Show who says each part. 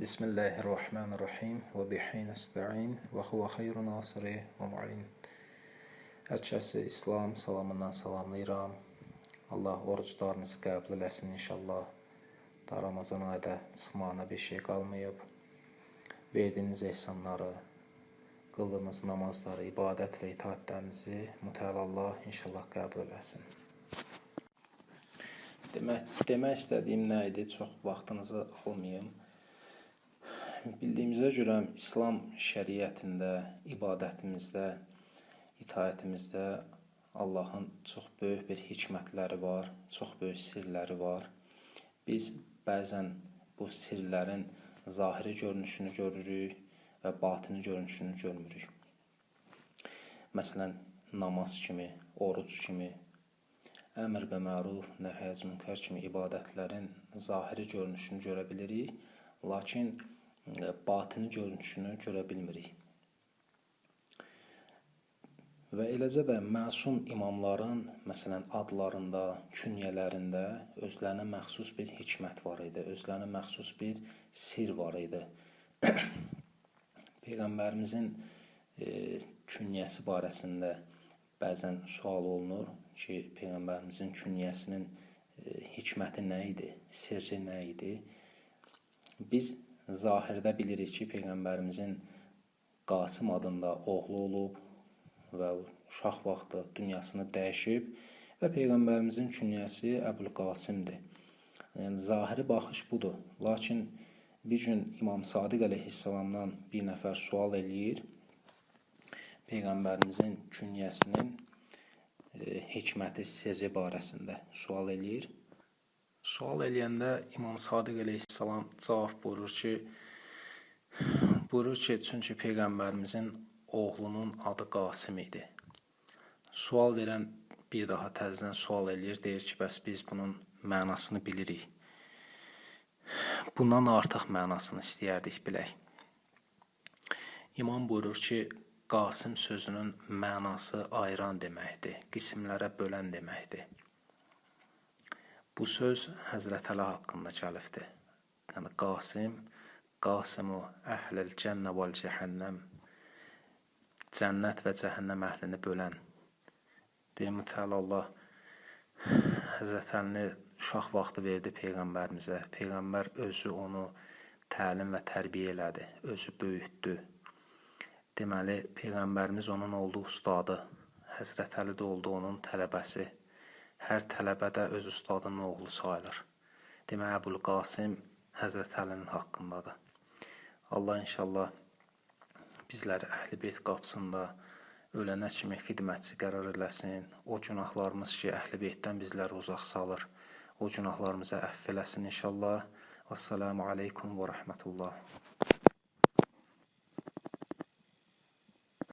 Speaker 1: Bismillahirrahmanirrahim və bihi nəstəin və huvə xeyru nasiri və mu'in. Hər kəsi İslam salamından salamlayıram. Allah oruclarınızı qəbul eləsin inşallah. Da Ramazan ayda çıxmağına bir şey qalmayıb. Verdiyiniz ehsanları, qıldığınız namazları, ibadət və itaətlərinizi mütəal Allah inşallah qəbul eləsin. Demək, demək istədiyim nə idi? Çox vaxtınızı almayım. Bildiyimizə görə İslam şəriətində, ibadətimizdə, itaətimizdə Allahın çox böyük bir hikmətləri var, çox böyük sirləri var. Biz bəzən bu sirlərin zahiri görünüşünü görürük və batini görünüşünü görmürük. Məsələn, namaz kimi, oruc kimi, əmr və məruf, nəhy münkər kimi ibadətlərin zahiri görünüşünü görə bilirik, lakin batini görünüşünü görə bilmirik. Və eləcə də məsum imamların, məsələn, adlarında, künyələrində özlərinə məxsus bir hikmət var idi, özlərinə məxsus bir sir var idi. Peyğəmbərimizin e, künyəsi barəsində bəzən sual olunur ki, Peyğəmbərimizin künyəsinin e, hikməti nə idi, sirri nə idi? Biz zahirdə bilirik ki, Peyğəmbərimizin Qasım adında oğlu olub və uşaq vaxtı dünyasını dəyişib və Peyğəmbərimizin künyəsi Əbül Qasimdir. Yəni, zahiri baxış budur. Lakin bir gün İmam Sadiq əleyhissalamdan bir nəfər sual eləyir. Peyğəmbərimizin künyəsinin e, hikməti, sirri barəsində sual eləyir. Sual eləyəndə İmam Sadiq əleyhissalam cavab buyurur ki, buyurur ki, çünki Peyğəmbərimizin oğlunun adı Qasım idi. Sual verən bir daha təzədən sual eləyir, deyir ki, bəs biz bunun mənasını bilirik. Bundan artıq mənasını istəyərdik bilək. İmam buyurur ki, Qasım sözünün mənası ayıran deməkdir, qismlərə bölən deməkdir. Bu söz Həzrət Əli haqqında gəlibdir. Yəni Qasim, Qasimu əhləl cənnə vəl cəhənnəm cənnət və cəhənnəm əhlini bölən. Deyir mütəal Allah Həzrət Əlini uşaq vaxtı verdi Peyğəmbərimizə. Peyğəmbər özü onu təlim və tərbiyə elədi, özü böyütdü. Deməli, Peyğəmbərimiz onun olduğu ustadı, Həzrət Əli də oldu onun tələbəsi hər tələbə də öz ustadının oğlu sayılır. Demək, Əbul Qasim Həzrət Əlinin haqqındadır. Allah inşallah bizləri Əhl-i Beyt qapısında ölənə kimi xidmətçi qərar eləsin. O günahlarımız ki, Əhl-i Beytdən bizləri uzaq salır. O günahlarımıza əff eləsin inşallah. Vəssalamu aleykum və rəhmətullah.